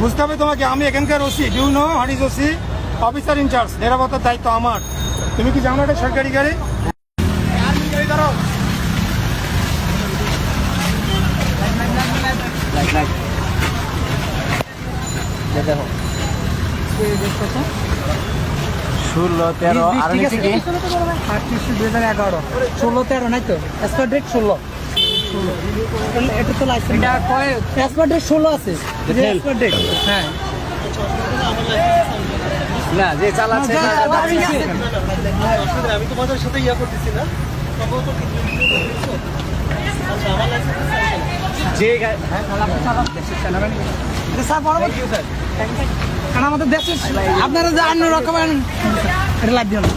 বুঝতে হবে তোমাকে আমি এখানকার OC do you know is OC? Officer incharge নিরাপত্তার দায়িত্ব আমার। তুমি কি জানো এটা সরকারি গাড়ি? ষোলো তেরো আর ষোলো তেরো নাই তো? এক্সপার ডেট ষোলো। এটা তো লাইসেন্স এটা কয় এক্সপার ডেট ষোলো আছে? ডেট হ্যাঁ না যে চালাচ্ছে ঠিক আছে। আমি তোমাদের সাথে ইয়া করতেছি না যে গা- তো স্যার বরাবর কারণ আমাদের দেশের আপনারা যে অন্য রকম এটা লাভ না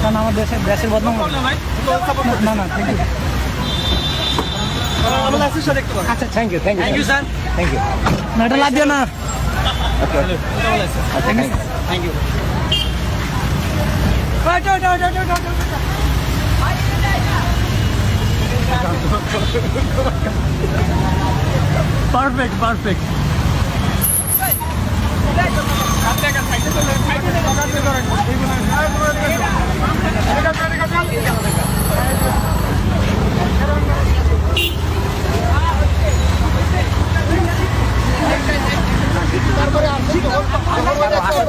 কারণ আমাদের দেশের দেশের বদনাম না না থ্যাংক ইউ আচ্ছা thank you thank you sir thank you না এটা লাভ দিও না থ্যাংক ইউ ওইটা ওইটা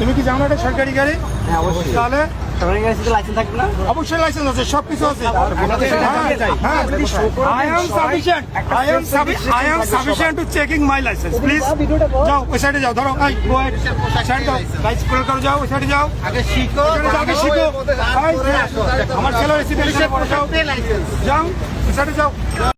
তুমি কি জানো এটা সরকারি গাড়ি? হ্যাঁ অবশ্যই। তাহলে? সরকারি গাড়িতে লাইসেন্স থাকবে না? অবশ্যই লাইসেন্স আছে সব কিছু আছে হ্যাঁ, I I I to checking my license please যাও ওই সাইডে যাও ধরো এই গো সাইড যাও করো যাও ওই সাইডে যাও। আগে শিখো আগে শিখো। আমার ছেলে রেসিডেন্সিয়াল যাও। যাও ওই সাইডে যাও।